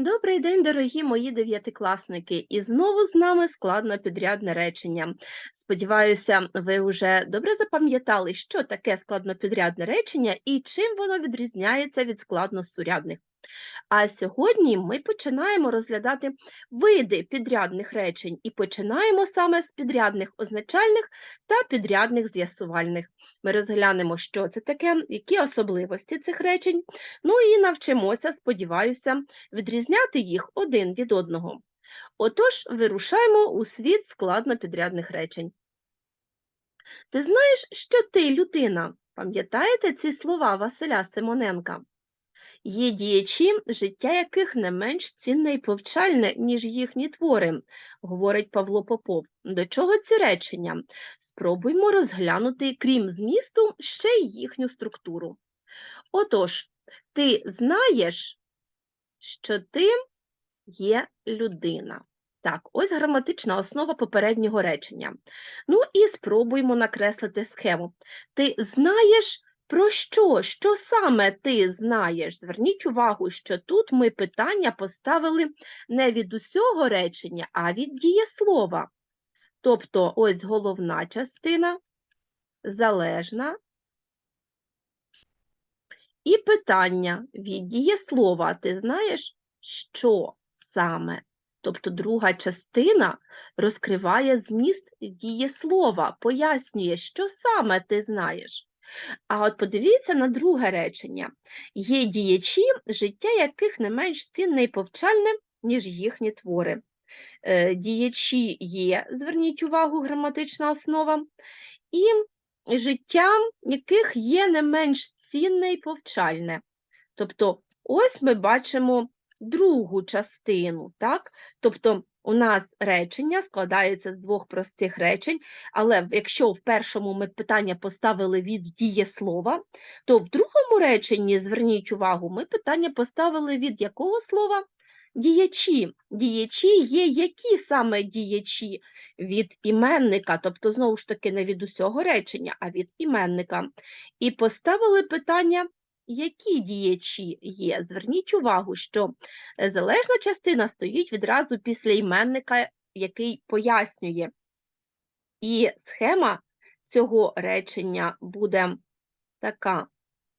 Добрий день, дорогі мої дев'ятикласники! І знову з нами складнопідрядне речення. Сподіваюся, ви вже добре запам'ятали, що таке складнопідрядне речення і чим воно відрізняється від складносурядних. А сьогодні ми починаємо розглядати види підрядних речень і починаємо саме з підрядних означальних та підрядних з'ясувальних. Ми розглянемо, що це таке, які особливості цих речень, ну і навчимося, сподіваюся, відрізняти їх один від одного. Отож, вирушаємо у світ складнопідрядних речень. Ти знаєш, що ти людина? Пам'ятаєте ці слова Василя Симоненка? Є діячі, життя яких не менш цінне і повчальне, ніж їхні твори, говорить Павло Попов. До чого ці речення? Спробуймо розглянути, крім змісту, ще й їхню структуру. Отож, ти знаєш, що ти є людина. Так, ось граматична основа попереднього речення. Ну і спробуємо накреслити схему. Ти знаєш, про що? Що саме ти знаєш? Зверніть увагу, що тут ми питання поставили не від усього речення, а від дієслова. Тобто, ось головна частина, залежна. І питання від дієслова. Ти знаєш, що саме? Тобто друга частина розкриває зміст дієслова, пояснює, що саме ти знаєш. А от подивіться на друге речення. Є діячі, життя яких не менш цінне і повчальне, ніж їхні твори. Е, Діячі є, зверніть увагу, граматична основа, і життя яких є не менш цінне і повчальне. Тобто, ось ми бачимо другу частину, так? Тобто у нас речення складається з двох простих речень, але якщо в першому ми питання поставили від дієслова, то в другому реченні, зверніть увагу, ми питання поставили від якого слова? Діячі. Діячі є які саме діячі від іменника, тобто, знову ж таки, не від усього речення, а від іменника. І поставили питання які діячі є? Зверніть увагу, що е, залежна частина стоїть відразу після іменника, який пояснює. І схема цього речення буде така: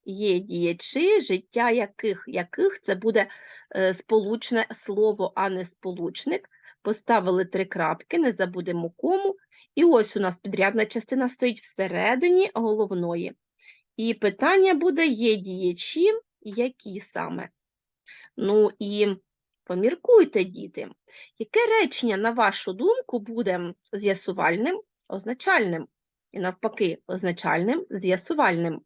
є діячі, життя яких яких це буде е, сполучне слово, а не сполучник. Поставили три крапки, не забудемо кому. І ось у нас підрядна частина стоїть всередині головної. І питання буде: є діячі, які саме? Ну і поміркуйте, діти, яке речення, на вашу думку, буде з'ясувальним, означальним, і навпаки, означальним, з'ясувальним.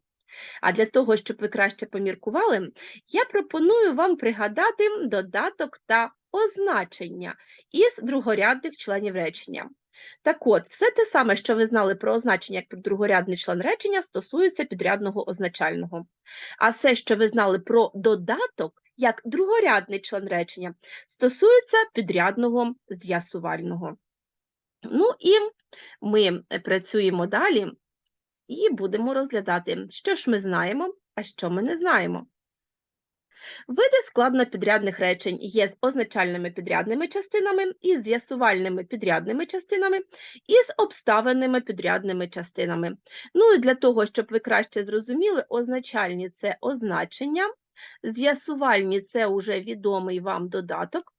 А для того, щоб ви краще поміркували, я пропоную вам пригадати додаток та означення із другорядних членів речення. Так от, все те саме, що ви знали про означення як другорядний член речення, стосується підрядного означального. А все, що ви знали про додаток як другорядний член речення, стосується підрядного з'ясувального. Ну і ми працюємо далі і будемо розглядати, що ж ми знаємо, а що ми не знаємо. Види складнопідрядних речень є з означальними підрядними частинами, із з'ясувальними підрядними частинами, і з обставинними підрядними частинами. Ну і для того, щоб ви краще зрозуміли, означальні це означення, з'ясувальні це вже відомий вам додаток,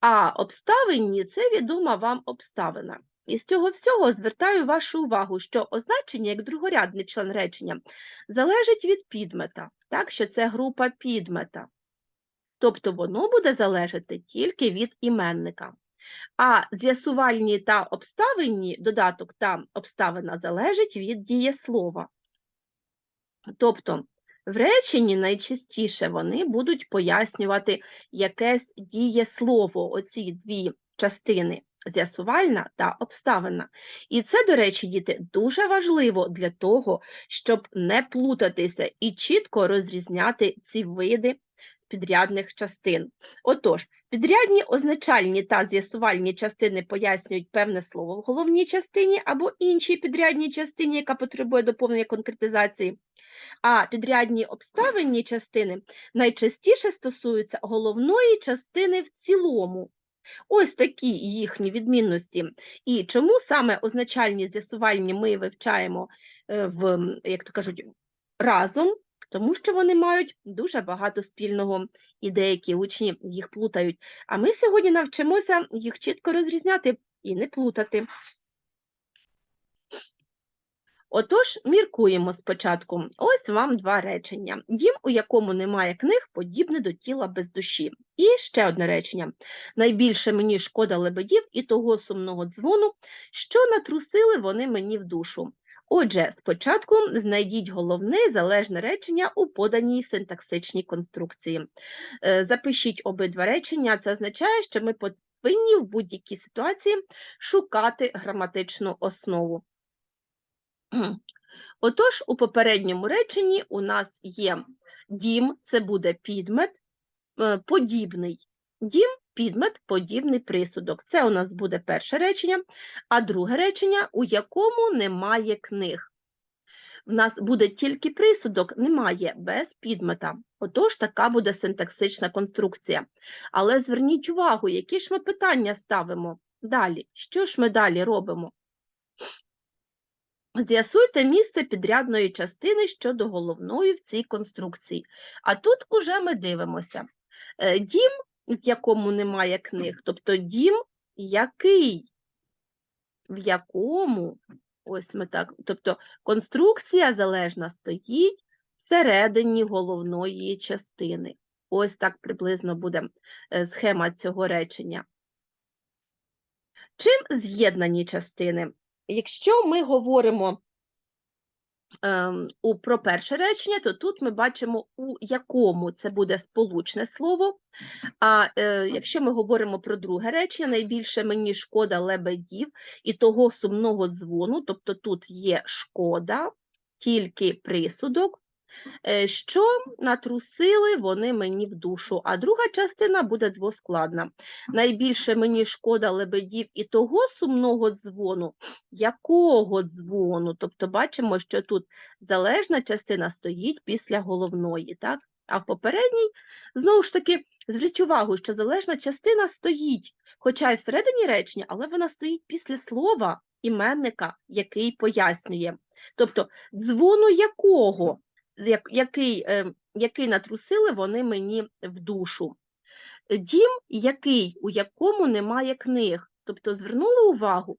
а обставинні це відома вам обставина. І з цього всього звертаю вашу увагу, що означення як другорядний член речення залежить від підмета, так що це група підмета. Тобто воно буде залежати тільки від іменника. А з'ясувальні та обставинні додаток та обставина залежить від дієслова. Тобто в реченні найчастіше вони будуть пояснювати якесь дієслово, оці дві частини з'ясувальна та обставина. І це, до речі, діти, дуже важливо для того, щоб не плутатися і чітко розрізняти ці види підрядних частин. Отож, підрядні означальні та з'ясувальні частини пояснюють певне слово в головній частині або іншій підрядній частині, яка потребує доповнення конкретизації. А підрядні обставинні частини найчастіше стосуються головної частини в цілому. Ось такі їхні відмінності. І чому саме означальні з'ясувальні ми вивчаємо е, в, як то кажуть, разом, тому що вони мають дуже багато спільного, і деякі учні їх плутають. А ми сьогодні навчимося їх чітко розрізняти і не плутати. Отож, міркуємо спочатку. Ось вам два речення. Дім, у якому немає книг, подібне до тіла без душі. І ще одне речення. Найбільше мені шкода лебедів і того сумного дзвону, що натрусили вони мені в душу. Отже, спочатку знайдіть головне залежне речення у поданій синтаксичній конструкції. Е, Запишіть обидва речення, це означає, що ми повинні в будь-якій ситуації шукати граматичну основу. Отож, у попередньому реченні у нас є дім, це буде підмет, е, подібний. Дім, підмет, подібний присудок. Це у нас буде перше речення, а друге речення, у якому немає книг. В нас буде тільки присудок, немає без підмета. Отож, така буде синтаксична конструкція. Але зверніть увагу, які ж ми питання ставимо далі. Що ж ми далі робимо? З'ясуйте місце підрядної частини щодо головної в цій конструкції. А тут уже ми дивимося. Е, Дім, в якому немає книг, тобто дім який, в якому, ось ми так, тобто конструкція залежна стоїть всередині головної частини. Ось так приблизно буде е, схема цього речення. Чим з'єднані частини? Якщо ми говоримо ем, у, про перше речення, то тут ми бачимо, у якому це буде сполучне слово. А е, якщо ми говоримо про друге речення, найбільше мені шкода лебедів і того сумного дзвону, тобто тут є шкода, тільки присудок, що натрусили вони мені в душу. А друга частина буде двоскладна. Найбільше мені шкода лебедів і того сумного дзвону, якого дзвону. Тобто бачимо, що тут залежна частина стоїть після головної, так? А в попередній, знову ж таки, зверніть увагу, що залежна частина стоїть, хоча й всередині речення, але вона стоїть після слова іменника, який пояснює. Тобто дзвону якого, як- який, е, який натрусили вони мені в душу. Дім, який, у якому немає книг. Тобто звернули увагу.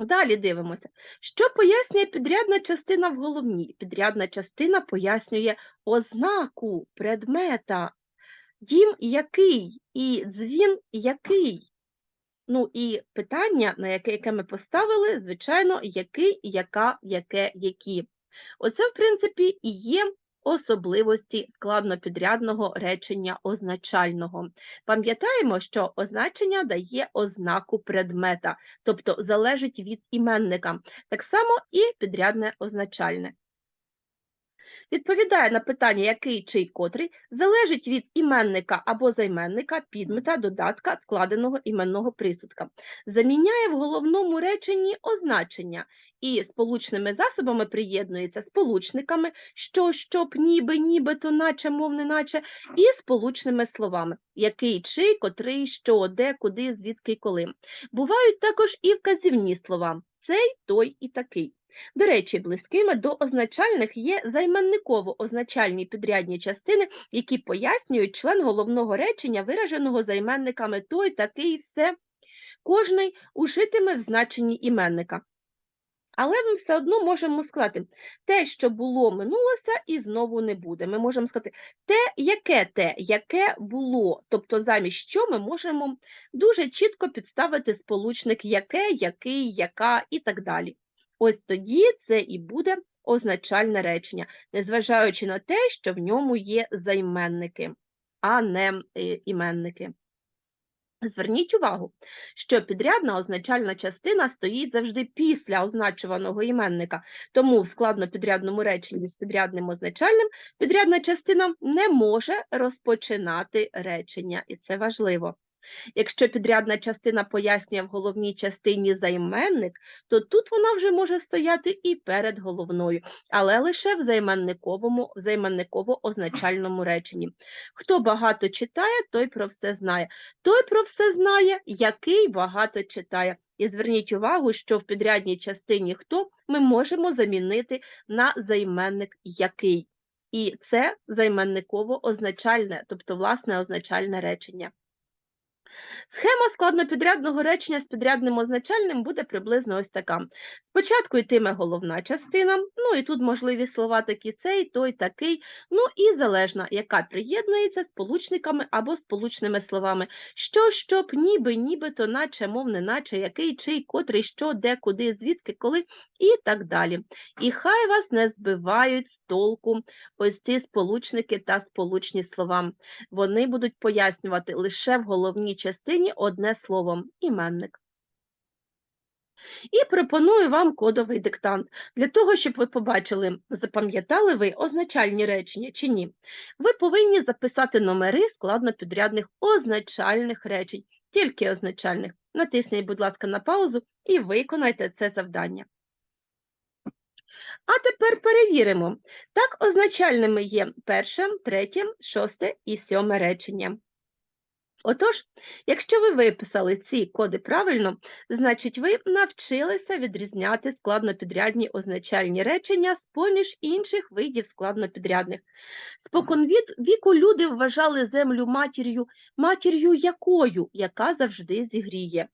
Далі дивимося. Що пояснює підрядна частина в головній? Підрядна частина пояснює ознаку предмета. Дім який і дзвін який. Ну і питання, на яке, яке ми поставили, звичайно, який, яка, яке, які. Оце, в принципі, і є особливості складнопідрядного речення означального. Пам'ятаємо, що означення дає ознаку предмета, тобто залежить від іменника. Так само і підрядне означальне. Відповідає на питання, який чий котрий, залежить від іменника або займенника, підмета, додатка, складеного іменного присудка. Заміняє в головному реченні означення і сполучними засобами приєднується сполучниками, що, щоб, ніби, нібито, наче, мов, неначе, і сполучними словами, який, чий, котрий, що, де, куди, звідки, коли. Бувають також і вказівні слова цей, той і такий. До речі, близькими до означальних є займенниково-означальні підрядні частини, які пояснюють член головного речення, вираженого займенниками той, такий, все. Кожний ужитиме в значенні іменника. Але ми все одно можемо сказати, те, що було, минулося, і знову не буде. Ми можемо сказати, те, яке те, яке було. Тобто, замість що ми можемо дуже чітко підставити сполучник яке, який, яка і так далі. Ось тоді це і буде означальне речення, незважаючи на те, що в ньому є займенники, а не е, іменники. Зверніть увагу, що підрядна означальна частина стоїть завжди після означуваного іменника, тому в складнопідрядному реченні з підрядним означальним підрядна частина не може розпочинати речення, і це важливо. Якщо підрядна частина пояснює в головній частині займенник, то тут вона вже може стояти і перед головною, але лише в займенниковому, займенниково-означальному реченні. Хто багато читає, той про все знає. Той про все знає, який багато читає. І зверніть увагу, що в підрядній частині хто ми можемо замінити на займенник який. І це займенниково-означальне, тобто власне означальне речення. Схема складнопідрядного речення з підрядним означальним буде приблизно ось така. Спочатку йтиме головна частина, ну і тут можливі слова такі цей, той, такий, ну і залежна, яка приєднується сполучниками або сполучними словами. Що, щоб, ніби, нібито, наче, мов, не наче, який, чий, котрий, що, де, куди, звідки, коли і так далі. І хай вас не збивають з толку ось ці сполучники та сполучні слова. Вони будуть пояснювати лише в головній частині одне слово іменник. І пропоную вам кодовий диктант для того, щоб ви побачили, запам'ятали ви означальні речення чи ні. Ви повинні записати номери складнопідрядних означальних речень, тільки означальних. Натисніть, будь ласка, на паузу і виконайте це завдання. А тепер перевіримо. Так, означальними є перше, третє, шосте і сьоме речення. Отож, якщо ви виписали ці коди правильно, значить ви навчилися відрізняти складнопідрядні означальні речення з поміж інших видів складнопідрядних. Спокон віку люди вважали землю матір'ю, матір'ю якою, яка завжди зігріє.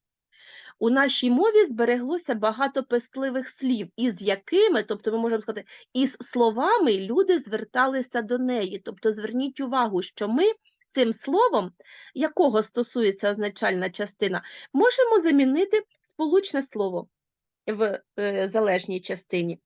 У нашій мові збереглося багато пестливих слів, із якими, тобто ми можемо сказати, із словами люди зверталися до неї. Тобто зверніть увагу, що ми цим словом, якого стосується означальна частина, можемо замінити сполучне слово в е, залежній частині.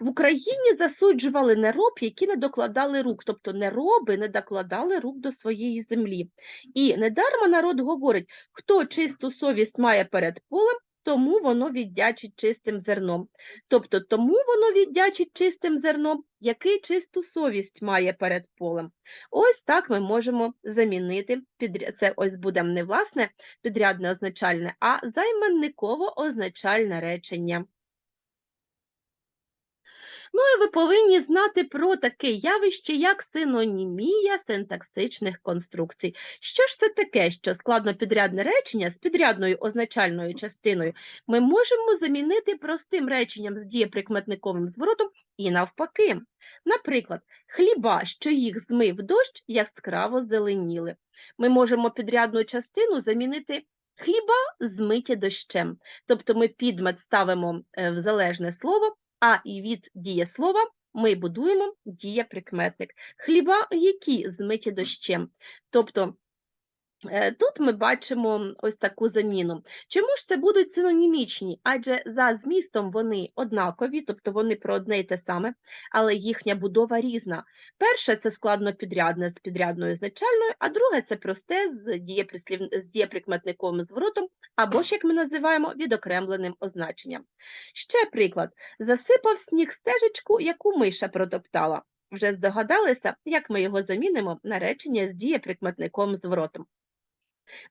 В Україні засуджували нероб, які не докладали рук, тобто нероби не докладали рук до своєї землі. І недарма народ говорить, хто чисту совість має перед полем, тому воно віддячить чистим зерном. Тобто тому воно віддячить чистим зерном, який чисту совість має перед полем. Ось так ми можемо замінити. Це ось буде не власне підрядне означальне, а займенниково означальне речення. Ну і ви повинні знати про таке явище, як синонімія синтаксичних конструкцій. Що ж це таке, що складнопідрядне речення з підрядною означальною частиною ми можемо замінити простим реченням з дієприкметниковим зворотом і навпаки. Наприклад, хліба, що їх змив дощ, яскраво зеленіли. Ми можемо підрядну частину замінити хліба змиті дощем. Тобто ми підмет ставимо е, в залежне слово, а і від дієслова ми будуємо дієприкметник. Хліба, які змиті дощем. Тобто Тут ми бачимо ось таку заміну. Чому ж це будуть синонімічні? Адже за змістом вони однакові, тобто вони про одне й те саме, але їхня будова різна. Перше це складнопідрядне з підрядною значальною, а друге це просте з, дієприслів... з дієприкметниковим зворотом, або ж, як ми називаємо, відокремленим означенням. Ще приклад: засипав сніг стежечку, яку миша протоптала. Вже здогадалися, як ми його замінимо на речення з дієприкметниковим зворотом.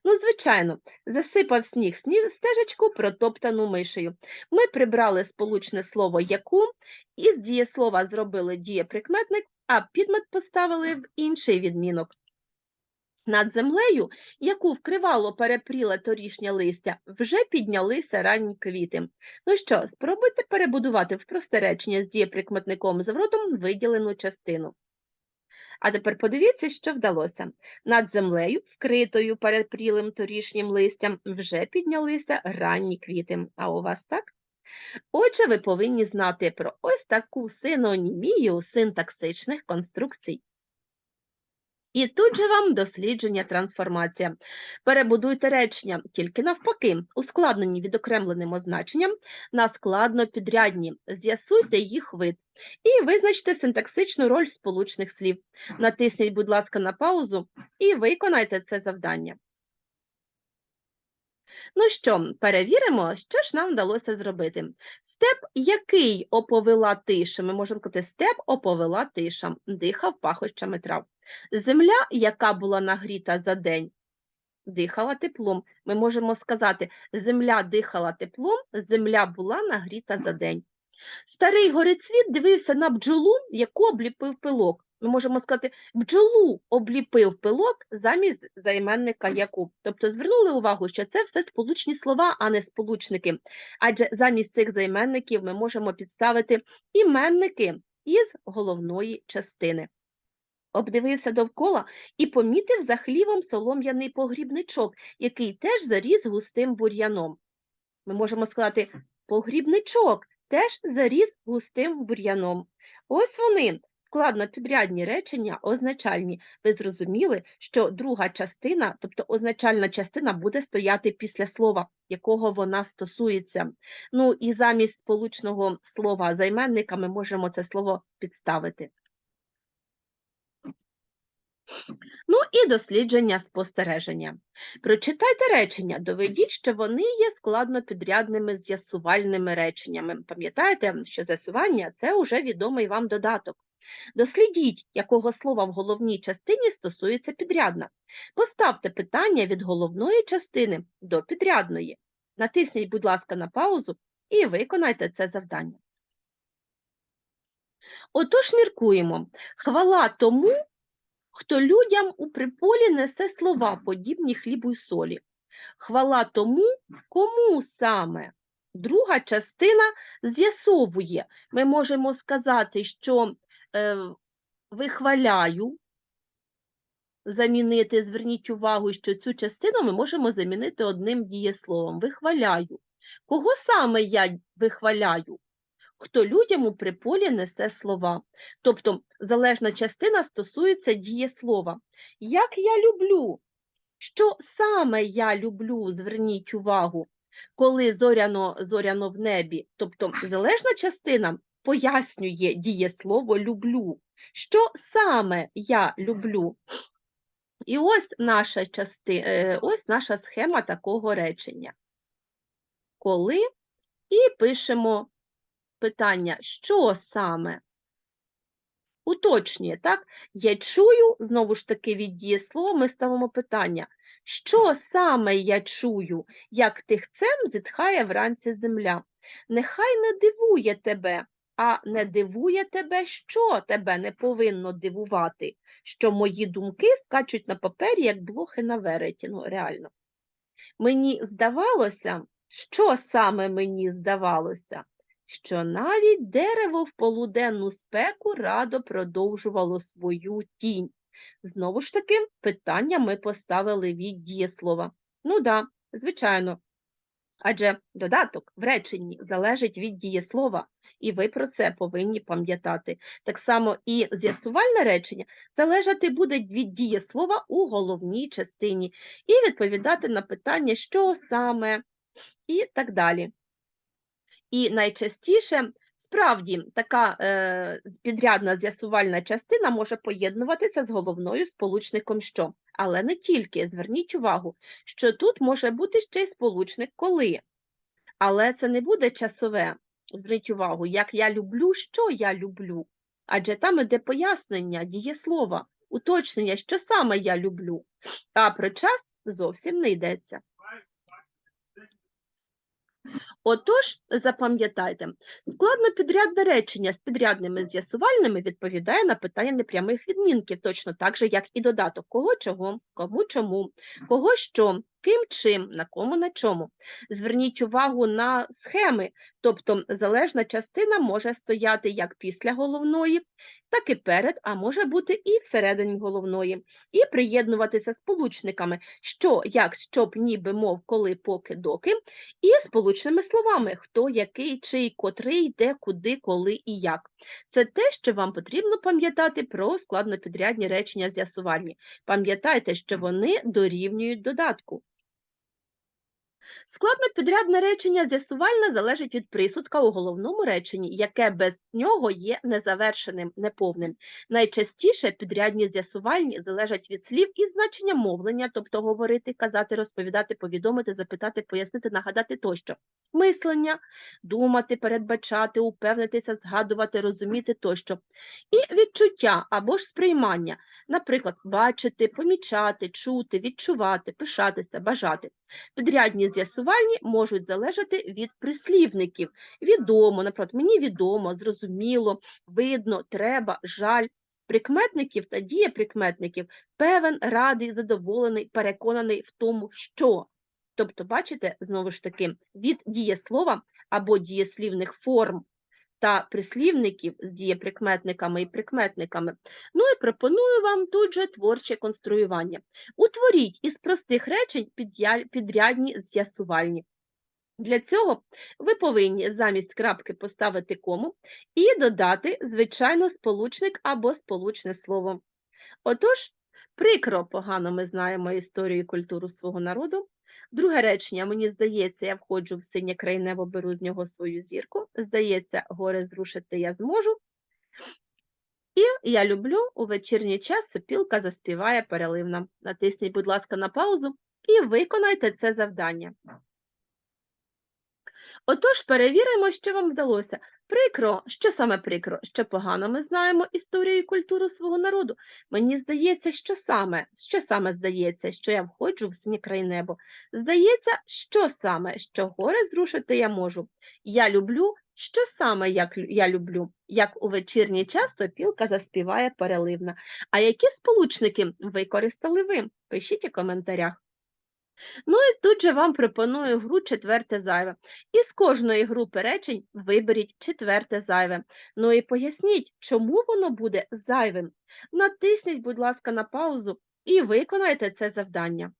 Ну, звичайно, засипав сніг сніг стежечку, протоптану мишею. Ми прибрали сполучне слово яку і з дієслова зробили дієприкметник, а підмет поставили в інший відмінок. Над землею, яку вкривало перепріле торішнє листя, вже піднялися ранні квіти. Ну що, спробуйте перебудувати в просте речення з дієприкметником зворотом виділену частину. А тепер подивіться, що вдалося. Над землею, вкритою перепрілим торішнім листям, вже піднялися ранні квіти. А у вас так? Отже, ви повинні знати про ось таку синонімію синтаксичних конструкцій. І тут же вам дослідження трансформація. Перебудуйте речення тільки навпаки, ускладнені відокремленим означенням на складно-підрядні, з'ясуйте їх вид і визначте синтаксичну роль сполучних слів. Натисніть, будь ласка, на паузу і виконайте це завдання. Ну що, перевіримо, що ж нам вдалося зробити. Степ, який оповела тиша, ми можемо сказати, степ оповела тиша, дихав пахощами трав. Земля, яка була нагріта за день, дихала теплом. Ми можемо сказати, земля дихала теплом, земля була нагріта за день. Старий горецвіт дивився на бджолу, яку обліпив пилок. Ми можемо сказати, бджолу обліпив пилок замість займенника яку. Тобто звернули увагу, що це все сполучні слова, а не сполучники. Адже замість цих займенників ми можемо підставити іменники із головної частини. Обдивився довкола і помітив за хлівом солом'яний погрібничок, який теж заріс густим бур'яном. Ми можемо сказати, погрібничок теж заріс густим бур'яном. Ось вони, складнопідрядні речення, означальні. Ви зрозуміли, що друга частина, тобто означальна частина, буде стояти після слова, якого вона стосується. Ну і замість сполучного слова займенника ми можемо це слово підставити. Ну і дослідження спостереження. Прочитайте речення, доведіть, що вони є складнопідрядними з'ясувальними реченнями. Пам'ятаєте, що з'ясування це вже відомий вам додаток. Дослідіть, якого слова в головній частині стосується підрядна. Поставте питання від головної частини до підрядної. Натисніть, будь ласка, на паузу і виконайте це завдання. Отож міркуємо. Хвала тому, хто людям у приполі несе слова, подібні хлібу й солі. Хвала тому, кому саме. Друга частина з'ясовує. Ми можемо сказати, що вихваляю, замінити, зверніть увагу, що цю частину ми можемо замінити одним дієсловом. Вихваляю. Кого саме я вихваляю? Хто людям у приполі несе слова. Тобто залежна частина стосується дієслова. Як я люблю? Що саме я люблю, зверніть увагу, коли зоряно, зоряно в небі, тобто залежна частина пояснює дієслово люблю. Що саме я люблю? І ось наша части, е, ось наша схема такого речення. Коли і пишемо питання, що саме? Уточнює, так? Я чую, знову ж таки, від дієслова ми ставимо питання. Що саме я чую, як тихцем зітхає вранці земля? Нехай не дивує тебе, а не дивує тебе, що тебе не повинно дивувати, що мої думки скачуть на папері, як блохи на вереті. Ну, реально. Мені здавалося, що саме мені здавалося? що навіть дерево в полуденну спеку радо продовжувало свою тінь. Знову ж таки, питання ми поставили від дієслова. Ну да, звичайно. Адже додаток в реченні залежить від дієслова, і ви про це повинні пам'ятати. Так само і з'ясувальне речення залежати буде від дієслова у головній частині, і відповідати на питання, що саме, і так далі. І найчастіше справді така е, підрядна з'ясувальна частина може поєднуватися з головною сполучником що. Але не тільки. Зверніть увагу, що тут може бути ще й сполучник коли. Але це не буде часове. Зверніть увагу, як я люблю, що я люблю. Адже там іде пояснення, дієслова, уточнення, що саме я люблю. А про час зовсім не йдеться. Отож, запам'ятайте, складнопідрядне речення з підрядними з'ясувальними відповідає на питання непрямих відмінків, точно так же, як і додаток кого чого, кому чому, кого що, ким чим, на кому на чому. Зверніть увагу на схеми, тобто залежна частина може стояти як після головної, так і перед, а може бути і всередині головної, і приєднуватися сполучниками, що, як, щоб, ніби, мов, коли, поки, доки, і сполучними словами хто, який, чий, котрий, де, куди, коли і як. Це те, що вам потрібно пам'ятати про складнопідрядні речення з'ясувальні. Пам'ятайте, що вони дорівнюють додатку. Складнопідрядне речення з'ясувальне залежить від присудка у головному реченні, яке без нього є незавершеним, неповним. Найчастіше підрядні з'ясувальні залежать від слів і значення мовлення, тобто говорити, казати, розповідати, повідомити, запитати, пояснити, нагадати тощо. Мислення, думати, передбачати, упевнитися, згадувати, розуміти тощо. І відчуття або ж сприймання, наприклад, бачити, помічати, чути, відчувати, пишатися, бажати. Підрядні з'ясувальні можуть залежати від прислівників. Відомо, наприклад, мені відомо, зрозуміло, видно, треба, жаль. Прикметників та дієприкметників певен, радий, задоволений, переконаний в тому, що. Тобто, бачите, знову ж таки, від дієслова або дієслівних форм та прислівників з дієприкметниками і прикметниками. Ну і пропоную вам тут же творче конструювання. Утворіть із простих речень підрядні з'ясувальні. Для цього ви повинні замість крапки поставити кому і додати, звичайно, сполучник або сполучне слово. Отож, прикро погано ми знаємо історію і культуру свого народу. Друге речення, мені здається, я входжу в синє крайнево, беру з нього свою зірку. Здається, горе зрушити я зможу. І я люблю у вечірній час сопілка заспіває переливна. Натисніть, будь ласка, на паузу і виконайте це завдання. Отож, перевіримо, що вам вдалося. Прикро, що саме прикро, що погано ми знаємо історію і культуру свого народу. Мені здається, що саме, що саме здається, що я входжу в синє край небо. Здається, що саме, що горе зрушити я можу. Я люблю, що саме як я люблю, як у вечірній час сопілка заспіває переливна. А які сполучники використали ви? Пишіть у коментарях. Ну і тут же вам пропоную гру четверте зайве. Із кожної групи речень виберіть четверте зайве. Ну і поясніть, чому воно буде зайвим. Натисніть, будь ласка, на паузу і виконайте це завдання.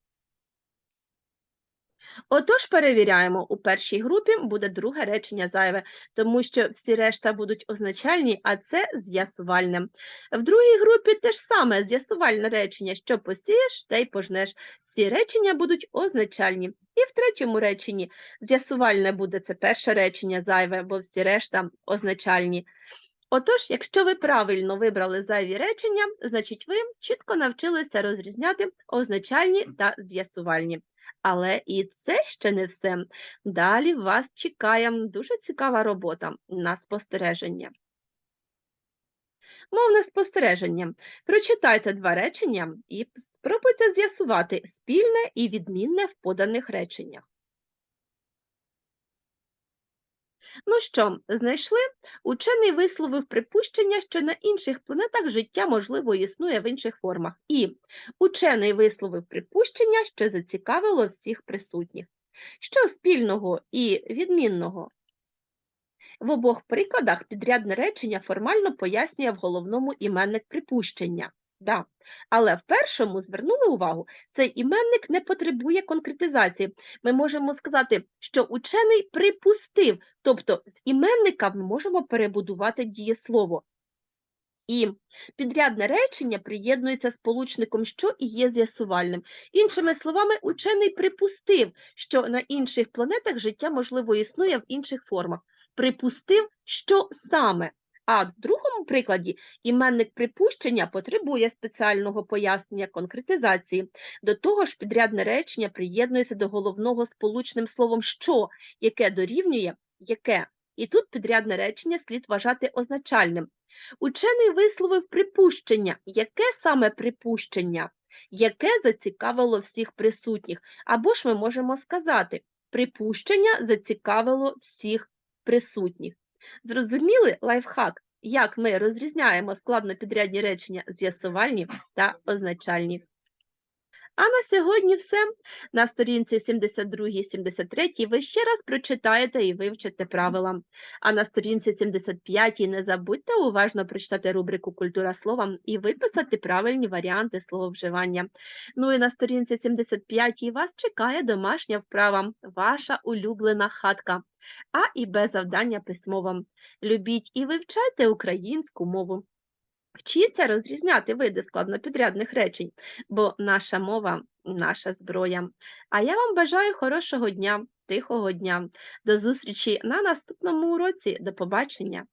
Отож, перевіряємо, у першій групі буде друге речення зайве, тому що всі решта будуть означальні, а це з'ясувальне. В другій групі те ж саме з'ясувальне речення, що посієш, те й пожнеш. Всі речення будуть означальні. І в третьому реченні з'ясувальне буде це перше речення зайве, бо всі решта означальні. Отож, якщо ви правильно вибрали зайві речення, значить ви чітко навчилися розрізняти означальні та з'ясувальні. Але і це ще не все. Далі вас чекає дуже цікава робота на спостереження. Мовне спостереження. Прочитайте два речення і спробуйте з'ясувати спільне і відмінне в поданих реченнях. Ну що, знайшли? Учений висловив припущення, що на інших планетах життя, можливо, існує в інших формах. І учений висловив припущення, що зацікавило всіх присутніх. Що спільного і відмінного? В обох прикладах підрядне речення формально пояснює в головному іменник припущення. Да. Але в першому звернули увагу, цей іменник не потребує конкретизації. Ми можемо сказати, що учений припустив, тобто з іменника ми можемо перебудувати дієслово. І підрядне речення приєднується сполучником що і є з'ясувальним. Іншими словами, учений припустив, що на інших планетах життя, можливо, існує в інших формах. Припустив, що саме. А в другому прикладі іменник припущення потребує спеціального пояснення конкретизації. До того ж, підрядне речення приєднується до головного сполучним словом що, яке дорівнює яке. І тут підрядне речення слід вважати означальним. Учений висловив припущення. Яке саме припущення? Яке зацікавило всіх присутніх? Або ж ми можемо сказати, припущення зацікавило всіх присутніх. Зрозуміли лайфхак, як ми розрізняємо складнопідрядні речення з'ясувальні та означальні. А на сьогодні все. На сторінці 72-73 ви ще раз прочитаєте і вивчите правила. А на сторінці 75 не забудьте уважно прочитати рубрику Культура слова і виписати правильні варіанти слововживання. Ну і на сторінці 75 вас чекає домашня вправа, ваша улюблена хатка. А і Б завдання письмовим. Любіть і вивчайте українську мову. Вчіться розрізняти види складнопідрядних речень, бо наша мова наша зброя. А я вам бажаю хорошого дня, тихого дня. До зустрічі на наступному уроці. До побачення!